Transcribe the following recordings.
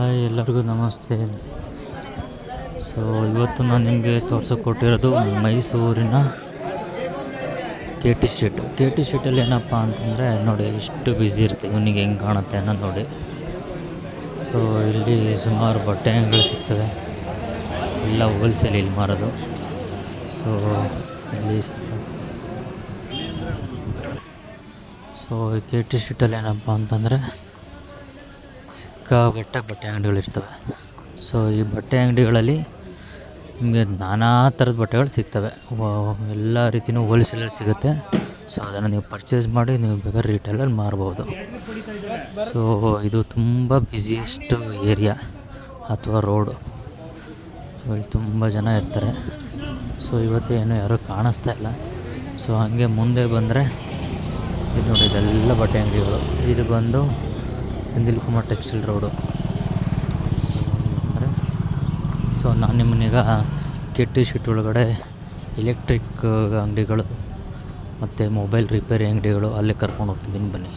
Hi ಎಲ್ಲರಿಗೂ ನಮಸ್ತೆ. So ಇವತ್ತು ನಾನು ನಿಮಗೆ ತೋರಿಸೋಕೊಟ್ಟಿರೋದು ಮೈಸೂರಿನ K T street K T ಸ್ಟ್ರೀಟಲ್ಲಿ ಏನಪ್ಪ ಅಂತಂದರೆ ನೋಡಿ ಎಷ್ಟು ಬ್ಯುಸಿ ಇರುತ್ತೆ, ಇವನಿಗೆ ಹೆಂಗೆ ಕಾಣುತ್ತೆ ಅನ್ನೋದು ನೋಡಿ. ಸೊ ಇಲ್ಲಿ ಸುಮಾರು ಬಟ್ಟೆ ಅಂಗಡಿಗಳು ಸಿಗ್ತವೆ. ಎಲ್ಲ ಹೋಲ್ಸೇಲ್ ಇಲ್ಲಿ ಮಾರೋದು. ಸೊ ಇಲ್ಲಿ ಸೊ ಕೆ ಟಿ ಸ್ಟ್ರೀಟಲ್ಲಿ ಏನಪ್ಪ ಅಂತಂದರೆ ಸಿಕ್ಕಾಪಟ್ಟೆ ಬಟ್ಟೆ ಅಂಗಡಿಗಳಿರ್ತವೆ ಸೊ ಈ ಬಟ್ಟೆ ಅಂಗಡಿಗಳಲ್ಲಿ ನಿಮಗೆ ನಾನಾ ಥರದ ಬಟ್ಟೆಗಳು ಸಿಗ್ತವೆ. ಎಲ್ಲ ರೀತಿಯೂ ಹೋಲ್ಸೇಲಲ್ಲಿ ಸಿಗುತ್ತೆ. ಸೊ ಅದನ್ನು ನೀವು ಪರ್ಚೇಸ್ ಮಾಡಿ ನೀವು ಬೇಕಾದ್ರೆ ರಿಟೇಲಲ್ಲಿ ಮಾರ್ಬೋದು. ಸೊ ಇದು ತುಂಬ ಬ್ಯುಸಿಯೆಸ್ಟ್ ಏರಿಯಾ ಅಥವಾ ರೋಡು ಸೊ ಇಲ್ಲಿ ತುಂಬ ಜನ ಇರ್ತಾರೆ. ಸೊ ಇವತ್ತು ಏನು ಯಾರೂ ಕಾಣಿಸ್ತಾ ಇಲ್ಲ. ಸೊ ಹಾಗೆ ಮುಂದೆ ಬಂದರೆ ಇದು ನೋಡಿ ಇದೆಲ್ಲ ಬಟ್ಟೆ ಅಂಗಡಿಗಳು. ಇದು ಬಂದು Senthil Kumar textile road. So ನಾನು ನಿಮ್ಮನೀಗ ಕೆ ಟಿ ಶೀಟ್ ಒಳಗಡೆ ಎಲೆಕ್ಟ್ರಿಕ್ ಅಂಗಡಿಗಳು ಮತ್ತು ಮೊಬೈಲ್ ರಿಪೇರಿ ಅಂಗಡಿಗಳು ಅಲ್ಲೇ ಕರ್ಕೊಂಡು ಹೋಗ್ತಿದ್ದೀನಿ ಬನ್ನಿ.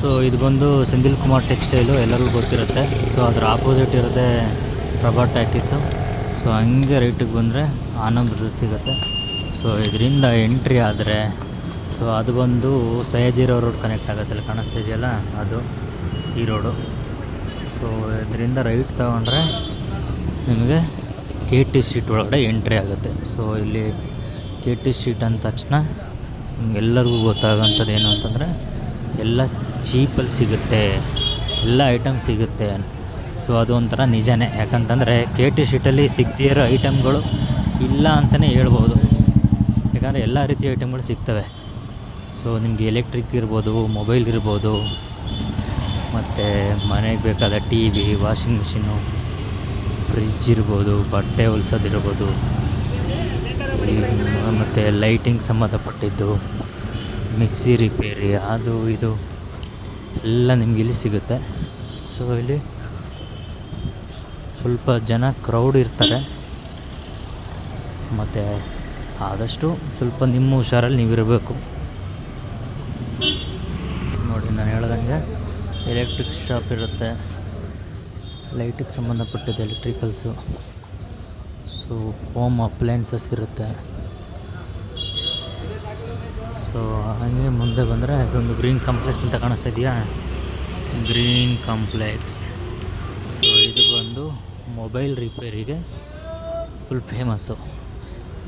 ಸೊ ಇದು ಬಂದು ಸಂದಿಲ್ ಕುಮಾರ್ ಟೆಕ್ಸ್ಟೈಲು ಎಲ್ಲರಿಗೂ ಗೊತ್ತಿರುತ್ತೆ. ಸೊ ಅದರ ಆಪೋಸಿಟ್ ಇರೋದೇ ಪ್ರಭಾ ಟ್ಯಾಕೀಸು ಸೊ ಹಂಗೆ ರೈಟಿಗೆ ಬಂದರೆ ಆನಂದ್ ಸಿಗುತ್ತೆ. ಸೊ ಇದರಿಂದ ಎಂಟ್ರಿ ಆದರೆ ಸೊ ಅದು ಬಂದು ಸಯಾಜಿರೋ ರೋಡ್ ಕನೆಕ್ಟ್ ಆಗುತ್ತೆ ಅಲ್ಲಿ ಕಾಣಿಸ್ತಾ ಇದೆಯಲ್ಲ? ಅದು ಈ ರೋಡು ಸೊ ಇದರಿಂದ ರೈಟ್ ತಗೊಂಡ್ರೆ ನಿಮಗೆ ಕೆ ಟಿ ಸೀಟ್ ಒಳಗಡೆ ಎಂಟ್ರಿ ಆಗುತ್ತೆ. ಸೊ ಇಲ್ಲಿ ಕೆ ಟಿ ಸೀಟ್ ಅಂದ ತಕ್ಷಣ ನಿಮ್ಗೆಲ್ಲರಿಗೂ ಗೊತ್ತಾಗೋಂಥದ್ದು ಏನು ಅಂತಂದರೆ ಎಲ್ಲ ಚೀಪಲ್ಲಿ ಸಿಗುತ್ತೆ, ಎಲ್ಲ ಐಟಮ್ ಸಿಗುತ್ತೆ. ಸೊ ಅದು ಒಂಥರ ನಿಜನೇ. ಯಾಕಂತಂದರೆ ಕೆ ಟಿ ಸೀಟಲ್ಲಿ ಸಿಗ್ತಿರೋ ಐಟಮ್ಗಳು ಇಲ್ಲ ಅಂತಲೇ ಹೇಳ್ಬೋದು. ಯಾಕಂದರೆ ಎಲ್ಲ ರೀತಿಯ ಐಟಮ್ಗಳು ಸಿಗ್ತವೆ. ಸೊ ನಿಮಗೆ ಎಲೆಕ್ಟ್ರಿಕ್ ಇರ್ಬೋದು ಮೊಬೈಲ್ ಇರ್ಬೋದು, ಮತ್ತು ಮನೆಗೆ ಬೇಕಾದ T V washing machine fridge ಇರ್ಬೋದು, ಬಟ್ಟೆ ಹೊಲ್ಸೋದಿರ್ಬೋದು ಮತ್ತು ಲೈಟಿಂಗ್ ಸಂಬಂಧಪಟ್ಟಿದ್ದು ಮಿಕ್ಸಿ ರಿಪೇರಿ ಅದು, ಇದು, ಎಲ್ಲ ನಿಮ್ಗೆ ಇಲ್ಲಿ ಸಿಗುತ್ತೆ. ಸೊ ಇಲ್ಲಿ ಸ್ವಲ್ಪ ಜನ ಕ್ರೌಡ್ ಇರ್ತಾರೆ. ಮತ್ತು ಆದಷ್ಟು ಸ್ವಲ್ಪ ನಿಮ್ಮ ಹುಷಾರಲ್ಲಿ ನೀವಿರಬೇಕು. ನಾನು ಹೇಳ್ದಂಗೆ ಎಲೆಕ್ಟ್ರಿಕ್ ಶಾಪ್ ಇರುತ್ತೆ. ಲೈಟಿಗೆ ಸಂಬಂಧಪಟ್ಟಿದ್ದು ಎಲೆಕ್ಟ್ರಿಕಲ್ಸು. ಸೊ ಹೋಮ್ ಅಪ್ಲೈನ್ಸಸ್ ಇರುತ್ತೆ. ಸೊ ಹಾಗೆ ಮುಂದೆ ಬಂದರೆ ಇದೊಂದು ಗ್ರೀನ್ ಕಾಂಪ್ಲೆಕ್ಸ್ ಅಂತ ಕಾಣಿಸ್ತಾ ಇದೆಯಾ? ಗ್ರೀನ್ ಕಾಂಪ್ಲೆಕ್ಸ್ ಸೊ ಇದು ಬಂದು ಮೊಬೈಲ್ ರಿಪೇರಿಗೆ ಫುಲ್ ಫೇಮಸ್ಸು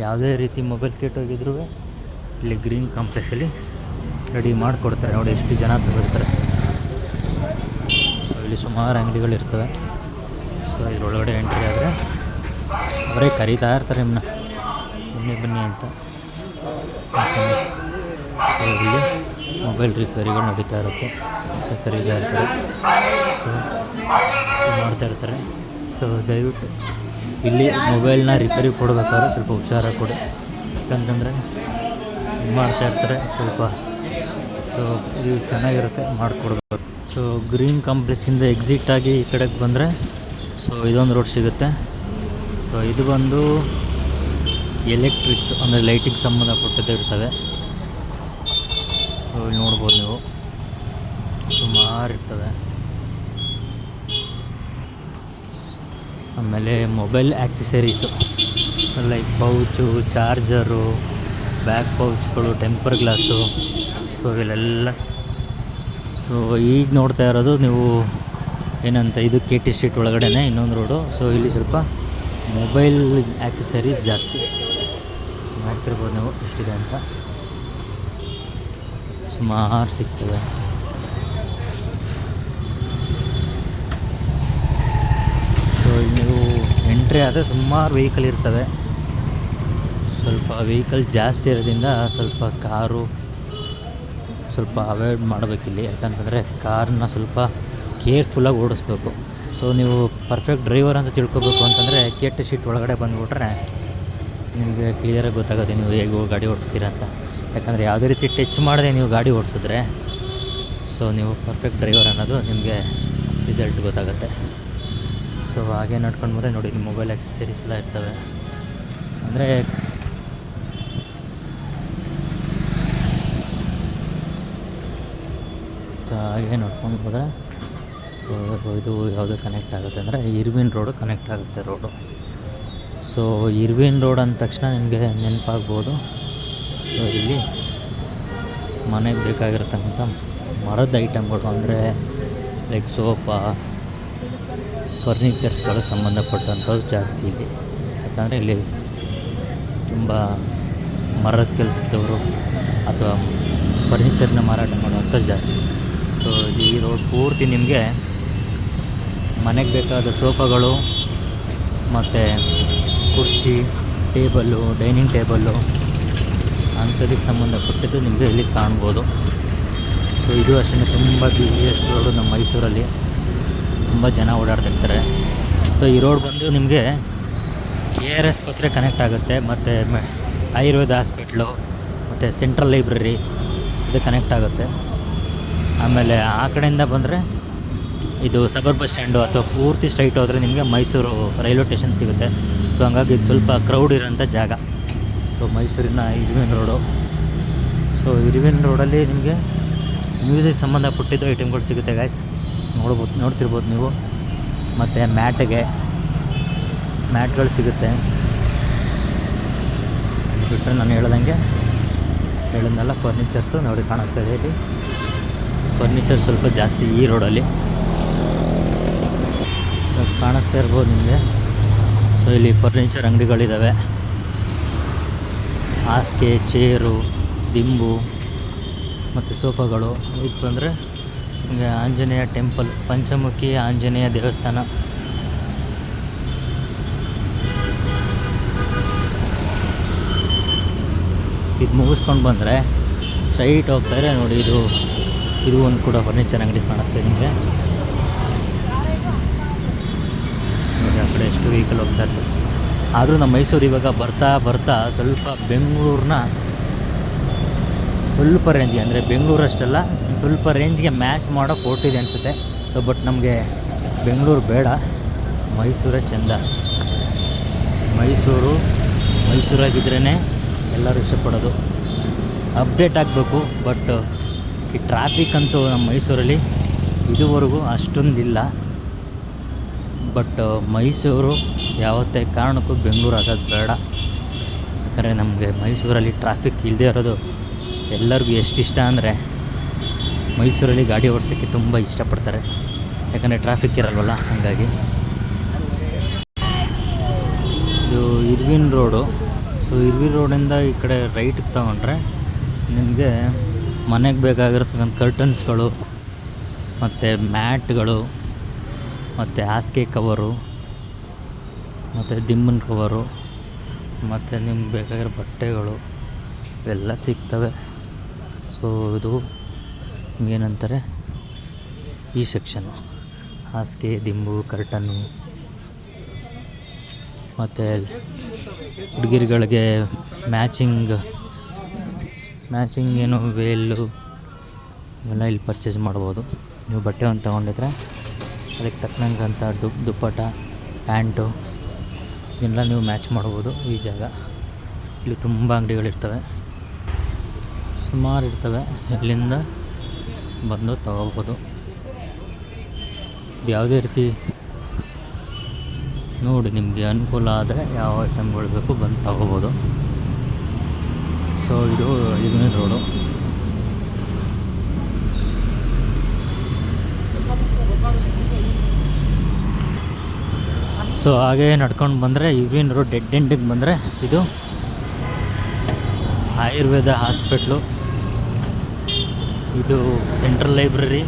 ಯಾವುದೇ ರೀತಿ ಮೊಬೈಲ್ ಕೆಟ್ಟೋಗಿದ್ರೂ ಇಲ್ಲಿ ಗ್ರೀನ್ ಕಾಂಪ್ಲೆಕ್ಸಲ್ಲಿ ರೆಡಿ ಮಾಡಿಕೊಡ್ತಾರೆ. ನೋಡಿ ಎಷ್ಟು ಜನ ತಗೊಳ್ತಾರೆ. ಸೊ ಇಲ್ಲಿ ಸುಮಾರು ಅಂಗಡಿಗಳಿರ್ತವೆ ಸೊ ಇದ್ರೊಳಗಡೆ ಎಂಟ್ರಿ ಆದರೆ ಅವರೇ ಕರೀತಾ ಇರ್ತಾರೆ ನಿಮ್ಮನ್ನ ಬನ್ನಿ ಬನ್ನಿ ಅಂತ. ಸೊ ಇಲ್ಲಿ ಮೊಬೈಲ್ ರಿಪೇರಿಗಳು ನಡೀತಾ ಇರುತ್ತೆ. ಸೊ ಕರೀತಾ ಇರ್ತಾರೆ. ಸೊ ಮಾಡ್ತಾ ಇರ್ತಾರೆ. ಸೊ ದಯವಿಟ್ಟು ಇಲ್ಲಿ ಮೊಬೈಲ್ನ ರಿಪೇರಿ ಕೊಡಬೇಕಾದ್ರೆ ಸ್ವಲ್ಪ ಹುಷಾರಾಗಿ ಕೊಡಿ. ಯಾಕಂತಂದರೆ ಮಾಡ್ತಾ ಇರ್ತಾರೆ ಸ್ವಲ್ಪ ಸೊ ಇದು ಚೆನ್ನಾಗಿರುತ್ತೆ ಮಾಡಿಕೊಡ್ಬೇಕು ಸೊ ಗ್ರೀನ್ ಕಾಂಪ್ಲೆಕ್ಸಿಂದ ಎಕ್ಸಿಟ್ ಆಗಿ ಈ ಕಡೆಗೆ ಬಂದರೆ ಸೊ ಇದೊಂದು ರೋಡ್ ಸಿಗುತ್ತೆ. ಸೊ ಇದು ಬಂದು ಎಲೆಕ್ಟ್ರಿಕ್ಸ್ ಅಂದರೆ ಲೈಟಿಂಗ್ ಸಂಬಂಧಪಟ್ಟದ್ದು ಇರ್ತವೆ. ಸೊ ಇಲ್ಲಿ ನೋಡ್ಬೋದು ನೀವು. ಸುಮಾರು ಇರ್ತವೆ. ಆಮೇಲೆ mobile accessories like pouch charger back ಪೌಚ್ಗಳು temper glass so ಇಲ್ಲೆಲ್ಲ ಸೊ ಈಗ ನೋಡ್ತಾ ಇರೋದು ನೀವು ಏನಂತ ಇದು ಕೆ ಟಿ ಸ್ಟ್ರೀಟ್ ಒಳಗಡೆನೆ ಇನ್ನೊಂದು ರೋಡು. ಸೊ ಇಲ್ಲಿ ಸ್ವಲ್ಪ ಮೊಬೈಲ್ ಆ್ಯಕ್ಸಸರೀಸ್ ಜಾಸ್ತಿ ನೋಡ್ತಿರ್ಬೋದು ನೀವು ಎಷ್ಟಿದೆ ಅಂತ. ಸುಮಾರು ಸಿಗ್ತದೆ. ಸೊ ಇಲ್ಲಿ ನೀವು ಎಂಟ್ರಿ ಆದರೆ ಸುಮಾರು ವೆಹಿಕಲ್ ಇರ್ತವೆ ಸ್ವಲ್ಪ ವೆಹಿಕಲ್ ಜಾಸ್ತಿ ಇರೋದ್ರಿಂದ ಸ್ವಲ್ಪ ಕಾರು ಸ್ವಲ್ಪ ಅವಾಯ್ಡ್ ಮಾಡಬೇಕಿಲ್ಲಿ ಯಾಕಂತಂದರೆ ಕಾರ್ನ ಸ್ವಲ್ಪ ಕೇರ್ಫುಲ್ಲಾಗಿ ಓಡಿಸ್ಬೇಕು. ಸೊ ನೀವು ಪರ್ಫೆಕ್ಟ್ ಡ್ರೈವರ್ ಅಂತ ತಿಳ್ಕೊಬೇಕು ಅಂತಂದರೆ ಕೆಟ್ಟ ಸೀಟ್ ಒಳಗಡೆ ಬಂದುಬಿಟ್ರೆ ನಿಮಗೆ ಕ್ಲಿಯರಾಗಿ ಗೊತ್ತಾಗುತ್ತೆ ನೀವು ಹೇಗೆ ಹೋಗಿ ಗಾಡಿ ಓಡಿಸ್ತೀರ ಅಂತ. ಯಾಕಂದರೆ ಯಾವುದೇ ರೀತಿ ಟಚ್ ಮಾಡಿದ್ರೆ ನೀವು ಗಾಡಿ ಓಡಿಸಿದ್ರೆ ಸೊ ನೀವು ಪರ್ಫೆಕ್ಟ್ ಡ್ರೈವರ್ ಅನ್ನೋದು ನಿಮಗೆ ರಿಸಲ್ಟ್ ಗೊತ್ತಾಗುತ್ತೆ. ಸೊ ಹಾಗೆ ನಡ್ಕೊಂಡು ಬಂದರೆ ನೋಡಿ, ನಿಮ್ಮ ಮೊಬೈಲ್ ಆಕ್ಸೆಸರೀಸ್ ಎಲ್ಲ ಇರ್ತವೆ. ಅಂದರೆ ಹಾಗೆ ನೋಡ್ಕೊಂಡು ಹೋದರೆ ಸೊ ಇದು ಯಾವುದು ಕನೆಕ್ಟ್ ಆಗುತ್ತೆ ಅಂದರೆ ಇರ್ವಿನ್ ರೋಡು ಕನೆಕ್ಟ್ ಆಗುತ್ತೆ ರೋಡು ಸೊ ಇರ್ವಿನ್ ರೋಡ್ ಅಂದ ತಕ್ಷಣ ನಿಮಗೆ ನೆನಪಾಗ್ಬೋದು. ಸೊ ಇಲ್ಲಿ ಮನೆಗೆ ಬೇಕಾಗಿರತಕ್ಕಂಥ ಮರದ ಐಟಮ್ಗಳು ಅಂದರೆ ಲೈಕ್ ಸೋಫಾ ಫರ್ನಿಚರ್ಸ್ಗಳಿಗೆ ಸಂಬಂಧಪಟ್ಟಂಥದ್ದು ಜಾಸ್ತಿ ಇಲ್ಲಿ. ಯಾಕಂದರೆ ಇಲ್ಲಿ ತುಂಬ ಮರದ ಕೆಲಸದವರು ಅಥವಾ ಫರ್ನಿಚರ್ನ ಮಾರಾಟ ಮಾಡುವಂಥ ಜಾಸ್ತಿ. ಸೊ, ಈ ರೋಡ್ ಪೂರ್ತಿ ನಿಮಗೆ ಮನೆಗೆ ಬೇಕಾದ ಸೋಫಾಗಳು, ಮತ್ತು ಕುರ್ಚಿ, ಟೇಬಲ್ಲು, ಡೈನಿಂಗ್ ಟೇಬಲ್ಲು, ಅಂಥದಕ್ಕೆ ಸಂಬಂಧಪಟ್ಟಿದ್ದು ನಿಮಗೆ ಇಲ್ಲಿ ಕಾಣ್ಬೋದು. ಸೊ, ಇದು ಅಷ್ಟೇ ತುಂಬ ಬಿಸಿಯೆಸ್ಟ್ ರೋಡು ನಮ್ಮ ಮೈಸೂರಲ್ಲಿ. ತುಂಬ ಜನ ಓಡಾಡ್ತಿರ್ತಾರೆ. ಸೊ, ಈ ರೋಡ್ ಬಂದು ನಿಮಗೆ ಕೆ ಆರ್ ಆಸ್ಪತ್ರೆ ಕನೆಕ್ಟ್ ಆಗುತ್ತೆ, ಮತ್ತು ಆಯುರ್ವೇದ ಹಾಸ್ಪಿಟ್ಲು ಮತ್ತು ಸೆಂಟ್ರಲ್ ಲೈಬ್ರರಿ ಇದು ಕನೆಕ್ಟ್ ಆಗುತ್ತೆ. ಆಮೇಲೆ ಆ ಕಡೆಯಿಂದ ಬಂದರೆ ಇದು ಸಬರ್ ಬಸ್ ಸ್ಟ್ಯಾಂಡು ಅಥವಾ ಪೂರ್ತಿ ಸ್ಟ್ರೈಟ್ ಹೋದರೆ ನಿಮಗೆ ಮೈಸೂರು ರೈಲ್ವೆ ಸ್ಟೇಷನ್ ಸಿಗುತ್ತೆ. ಸೊ ಹಂಗಾಗಿ ಇದು ಸ್ವಲ್ಪ ಕ್ರೌಡ್ ಇರೋಂಥ ಜಾಗ. ಸೊ ಮೈಸೂರಿನ ಇರ್ವಿನ್ ರೋಡು ಸೊ ಇರ್ವಿನ್ ರೋಡಲ್ಲಿ ನಿಮಗೆ ಮ್ಯೂಸಿಕ್ ಸಂಬಂಧಪಟ್ಟಿದ್ದು ಐಟಮ್ಗಳು ಸಿಗುತ್ತೆ ಗಾಯ್ಸ್ ನೋಡ್ಬೋದು, ನೋಡ್ತಿರ್ಬೋದು ನೀವು. ಮತ್ತು ಮ್ಯಾಟ್ಗೆ, ಮ್ಯಾಟ್ಗಳು ಸಿಗುತ್ತೆ. ಬಿಟ್ಟರೆ ನಾನು ಹೇಳ್ದಂಗೆ, ಹೇಳಿದ್ನೆಲ್ಲ ಫರ್ನಿಚರ್ಸು ನೋಡಿ ಕಾಣಿಸ್ತಾ ಇದೆ ಇಲ್ಲಿ. ಫರ್ನಿಚರ್ ಸ್ವಲ್ಪ ಜಾಸ್ತಿ ಈ ರೋಡಲ್ಲಿ ಸೊ ಕಾಣಿಸ್ತಾ ಇರ್ಬೋದು ನಿಮಗೆ. ಸೊ ಇಲ್ಲಿ ಫರ್ನಿಚರ್ ಅಂಗಡಿಗಳಿದ್ದಾವೆ ಹಾಸಿಗೆ ಚೇರು ದಿಂಬು, ಮತ್ತು ಸೋಫಾಗಳು. ಇದು ಬಂದರೆ ನಿಮಗೆ ಆಂಜನೇಯ ಟೆಂಪಲ್ ಪಂಚಮುಖಿ ಆಂಜನೇಯ ದೇವಸ್ಥಾನ. ಇದು ಮುಗಿಸ್ಕೊಂಡು ಬಂದರೆ ಸ್ಟ್ರೈಟ್ ಹೋಗ್ತಾರೆ ನೋಡಿ ಇದು. ಇದು ಒಂದು ಕೂಡ ಫರ್ನಿಚರ್ ಅಂಗಡಿ ಕಾಣುತ್ತೆ ನಿಮಗೆ. ಆ ಕಡೆ ಎಷ್ಟು ವೆಹಿಕಲ್ ಹೋಗ್ತಾ ಇರ್ತದೆ ಆದರೂ ನಮ್ಮ ಮೈಸೂರು ಇವಾಗ ಬರ್ತಾ ಬರ್ತಾ ಸ್ವಲ್ಪ ಬೆಂಗಳೂರನ್ನ ಸ್ವಲ್ಪ ರೇಂಜ್ಗೆ ಅಂದರೆ ಬೆಂಗಳೂರು ಅಷ್ಟಲ್ಲ, ಸ್ವಲ್ಪ ರೇಂಜ್ಗೆ ಮ್ಯಾಚ್ ಮಾಡೋಕೆ ಹೊರಟಿದೆ ಅನಿಸುತ್ತೆ. ಸೊ ಬಟ್ ನಮಗೆ ಬೆಂಗಳೂರು ಬೇಡ, ಮೈಸೂರೇ ಚೆಂದ. ಮೈಸೂರು ಮೈಸೂರಾಗಿದ್ರೇ ಎಲ್ಲರೂ ಇಷ್ಟಪಡೋದು. ಅಪ್ಡೇಟ್ ಆಗಬೇಕು ಬಟ್ ಈ ಟ್ರಾಫಿಕ್ ಅಂತೂ ನಮ್ಮ ಮೈಸೂರಲ್ಲಿ ಇದುವರೆಗೂ ಅಷ್ಟೊಂದಿಲ್ಲ. ಬಟ್ ಮೈಸೂರು ಯಾವತ್ತೇ ಕಾರಣಕ್ಕೂ ಬೆಂಗಳೂರು ಆಗೋದು ಬೇಡ. ಯಾಕಂದರೆ ನಮಗೆ ಮೈಸೂರಲ್ಲಿ ಟ್ರಾಫಿಕ್ ಇಲ್ಲದೆ ಇರೋದು ಎಲ್ಲರಿಗೂ ಎಷ್ಟು ಇಷ್ಟ ಅಂದರೆ ಮೈಸೂರಲ್ಲಿ ಗಾಡಿ ಓಡಿಸೋಕ್ಕೆ ತುಂಬ ಇಷ್ಟಪಡ್ತಾರೆ. ಯಾಕಂದರೆ ಟ್ರಾಫಿಕ್ ಇರಲ್ವಲ್ಲ, ಹಾಗಾಗಿ. ಇದು ಇರ್ವಿನ್ ರೋಡು. ಸೊ ಇರ್ವಿನ್ ರೋಡಿಂದ ಈ ಕಡೆ ರೈಟಿಗೆ ತಗೊಂಡ್ರೆ ನಿಮಗೆ ಮನೆಗೆ ಬೇಕಾಗಿರ್ತಕ್ಕಂಥ ಕರ್ಟನ್ಸ್ಗಳು ಮತ್ತು ಮ್ಯಾಟ್ಗಳು, ಮತ್ತು ಹಾಸಿಗೆ ಕವರು, ಮತ್ತು ದಿಮ್ಮನ ಕವರು, ಮತ್ತು ನಿಮ್ಗೆ ಬೇಕಾಗಿರೋ ಬಟ್ಟೆಗಳು ಇವೆಲ್ಲ ಸಿಗ್ತವೆ. ಸೊ ಇದು ಏನಂತಾರೆ ಈ ಸೆಕ್ಷನ್ನು ಹಾಸಿಗೆ, ದಿಂಬು ಕರ್ಟನ್ನು ಮತ್ತು ಹುಡುಗಿರುಗಳಿಗೆ ಮ್ಯಾಚಿಂಗ್ ಮ್ಯಾಚಿಂಗ್ ಏನು ವೇಲು ಇವೆಲ್ಲ ಇಲ್ಲಿ ಪರ್ಚೇಸ್ ಮಾಡ್ಬೋದು. ನೀವು ಬಟ್ಟೆ ಒಂದು ತೊಗೊಂಡಿದ್ರೆ ಅದಕ್ಕೆ ತಕ್ಕನಂಗಂಥ ಡು ದುಪ್ಪಟ ಪ್ಯಾಂಟು ಇದೆಲ್ಲ ನೀವು ಮ್ಯಾಚ್ ಮಾಡ್ಬೋದು ಈ ಜಾಗ. ಇಲ್ಲಿ ತುಂಬ ಅಂಗಡಿಗಳಿರ್ತವೆ ಸುಮಾರು ಇರ್ತವೆ. ಇಲ್ಲಿಂದ ಬಂದು ತಗೋಬೋದು. ಇದು ಯಾವುದೇ ರೀತಿ ನೋಡಿ, ನಿಮಗೆ ಅನುಕೂಲ ಆದರೆ ಯಾವ ಐಟಮ್ಗಳು ಬೇಕು ಬಂದು ತಗೋಬೋದು. ಸೊ ಇದು ಇದನ್ನೇ ರೋಡು. ಸೊ, ಹಾಗೆ ನಡ್ಕೊಂಡು ಬಂದರೆ ಇವಿನ್ ರೋಡ್ ಡೆಡ್ ಎಂಡಿಗೆ ಬಂದರೆ ಇದು ಆಯುರ್ವೇದ ಹಾಸ್ಪಿಟ್ಲು. ಇದು ಸೆಂಟ್ರಲ್ ಲೈಬ್ರರಿ,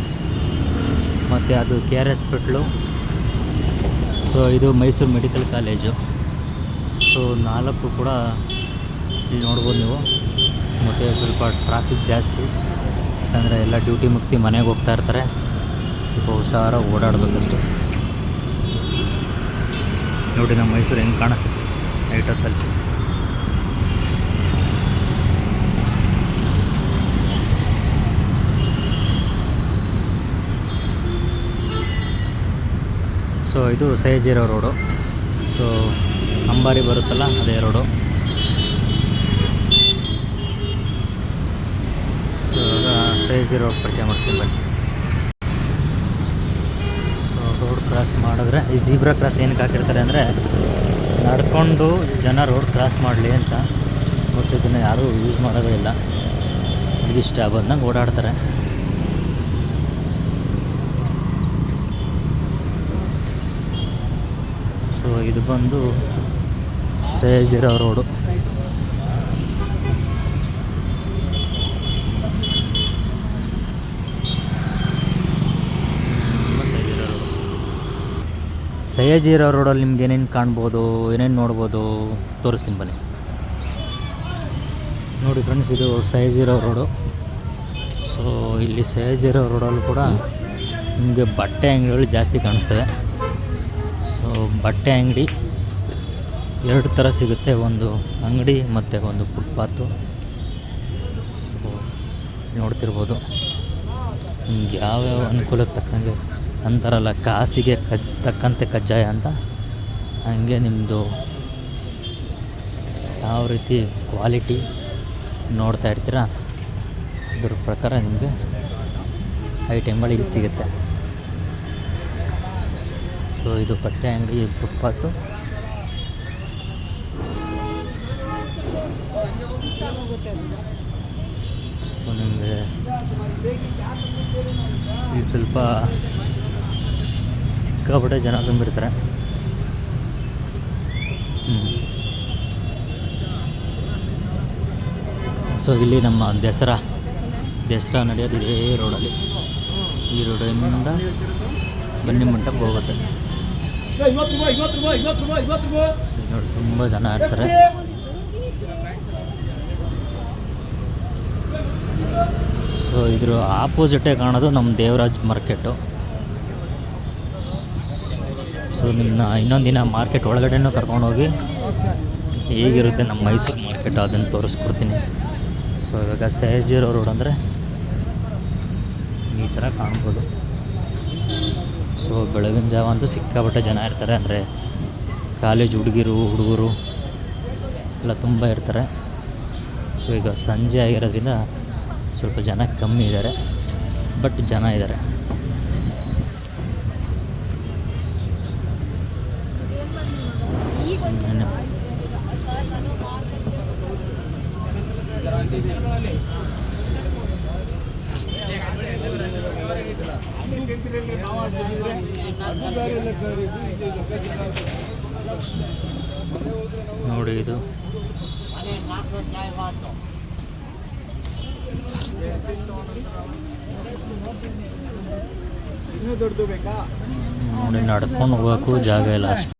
ಮತ್ತು ಅದು ಕೆ ಆರ್ ಹಾಸ್ಪಿಟ್ಲು. ಸೊ, ಇದು ಮೈಸೂರು ಮೆಡಿಕಲ್ ಕಾಲೇಜು. ಸೊ, ನಾಲ್ಕು ಕೂಡ ಇಲ್ಲಿ ನೋಡ್ಬೋದು ನೀವು. ಮತ್ತು ಸ್ವಲ್ಪ ಟ್ರಾಫಿಕ್ ಜಾಸ್ತಿ. ಯಾಕಂದರೆ ಎಲ್ಲ ಡ್ಯೂಟಿ ಮುಗಿಸಿ ಮನೆಗೆ ಹೋಗ್ತಾ ಇರ್ತಾರೆ. ಸ್ವಲ್ಪ ಹುಷಾರಾಗಿ ಓಡಾಡಬೇಕಷ್ಟು. ನೋಡಿ ನಮ್ಮ ಮೈಸೂರು ಹೆಂಗೆ ಕಾಣಿಸುತ್ತೆ ನೈಟ್ ಹೊತ್ತಲ್ಲಿ. ಸೊ ಇದು ಸೈಜಿರೋ ರೋಡು ಸೊ ಅಂಬಾರಿ ಬರುತ್ತಲ್ಲ, ಅದೇ ರೋಡು ಸೊ ಇರೋ ರೋಡ್ ಪರಿಚಯ ಮಾಡ್ತೀನಿ ಬನ್ನಿ. ಕ್ರಾಸ್ ಮಾಡಿದ್ರೆ, ಈ ಜೀಬ್ರಾ ಕ್ರಾಸ್ ಏನಕ್ಕೆ ಹಾಕಿರ್ತಾರೆ ಅಂದರೆ, ನಡ್ಕೊಂಡು ಜನ ರೋಡ್ ಕ್ರಾಸ್ ಮಾಡಲಿ ಅಂತ ಬಟ್ ಇದನ್ನು ಯಾರೂ ಯೂಸ್ ಮಾಡೋದೇ ಇಲ್ಲ. ಇಷ್ಟ ಬಂದಂಗೆ ಓಡಾಡ್ತಾರೆ. ಸೊ ಇದು ಬಂದು ಸೇಜಿರೋ ರೋಡು ಸಯಾಜಿರೋ ರೋಡಲ್ಲಿ ನಿಮ್ಗೆ ಏನೇನು ಕಾಣ್ಬೋದು, ಏನೇನು ನೋಡ್ಬೋದು, ತೋರಿಸ್ತೀನಿ ಬನ್ನಿ. ನೋಡಿ ಫ್ರೆಂಡ್ಸ್ ಇದು ಸಯಾಜಿರೋ ರೋಡು ಸೊ ಇಲ್ಲಿ ಸಯಾಜಿರೋ ರೋಡಲ್ಲಿ ಕೂಡ ನಿಮಗೆ ಬಟ್ಟೆ ಅಂಗಡಿಗಳು ಜಾಸ್ತಿ ಕಾಣಿಸ್ತವೆ. ಸೊ ಬಟ್ಟೆ ಅಂಗಡಿ ಎರಡು ಥರ ಸಿಗುತ್ತೆ. ಒಂದು ಅಂಗಡಿ ಮತ್ತು ಒಂದು ಫುಟ್ಪಾತು ನೋಡ್ತಿರ್ಬೋದು. ನಿಮ್ಗೆ ಯಾವ್ಯಾವ ಅನುಕೂಲಕ್ಕೆ ತಕ್ಕಂಗೆ ಅಂತಾರಲ್ಲ ಕಾಸಿಗೆ ಕಜ್ ತಕ್ಕಂತೆ ಕಜ್ಜಾಯ ಅಂತ. ಹಂಗೆ ನಿಮ್ಮದು ಯಾವ ರೀತಿ ಕ್ವಾಲಿಟಿ ನೋಡ್ತಾ ಇರ್ತೀರ? ಅದ್ರ ಪ್ರಕಾರ ನಿಮಗೆ ಐಟಮ್ಗಳು ಇಲ್ಲಿ ಸಿಗುತ್ತೆ. ಸೊ ಇದು ಬಟ್ಟೆ ಅಂಗಡಿ ಫುಟ್ಪಾತು. ನಿಮಗೆ ಈ ಸ್ವಲ್ಪ ಸಿಕ್ಕಾಪಟ್ಟೆ ಜನ ತುಂಬಿರ್ತಾರೆ. ಸೊ ಇಲ್ಲಿ ನಮ್ಮ ದಸರಾ ದಸರಾ ನಡೆಯೋದು ಇದೇ ರೋಡಲ್ಲಿ. ಈ ರೋಡಿಂದ ಬನ್ನಿ ಮಂಟಪ ಹೋಗುತ್ತೆ. ನೋಡಿ, ತುಂಬ ಜನ ಇರ್ತಾರೆ. ಸೊ ಇದ್ರ ಆಪೋಸಿಟೇ ಕಾಣೋದು ನಮ್ಮ ದೇವರಾಜ್ ಮಾರ್ಕೆಟು ಸೊ ನಿಮ್ಮನ್ನ ಇನ್ನೊಂದು ದಿನ ಮಾರ್ಕೆಟ್ ಒಳಗಡೆನೂ ಕರ್ಕೊಂಡೋಗಿ ಹೇಗಿರುತ್ತೆ ನಮ್ಮ ಮೈಸೂರು ಮಾರ್ಕೆಟ್, ಅದನ್ನು ತೋರಿಸ್ಕೊಡ್ತೀನಿ. ಸೊ ಇವಾಗ ಸಹಜೀರೋ ರೋಡ್ ಅಂದರೆ ಈ ಥರ ಕಾಣ್ಬೋದು. ಸೊ ಬೆಳಗಿನ ಜಾವ ಅಂತೂ ಸಿಕ್ಕಾಪಟ್ಟೆ ಜನ ಇರ್ತಾರೆ. ಅಂದರೆ ಕಾಲೇಜ್ ಹುಡುಗಿರು, ಹುಡುಗರು ಎಲ್ಲ ತುಂಬ ಇರ್ತಾರೆ. ಸೊ ಈಗ ಸಂಜೆ ಆಗಿರೋದ್ರಿಂದ ಸ್ವಲ್ಪ ಜನ ಕಮ್ಮಿ ಇದ್ದಾರೆ. ಬಟ್ ಜನ ಇದ್ದಾರೆ. ನೋಡಿ ಇದು. ನೋಡಿ ನಡ್ಕೊಂಡು ಹೋಗಕ್ಕೂ ಜಾಗ ಇಲ್ಲ ಅಷ್ಟು.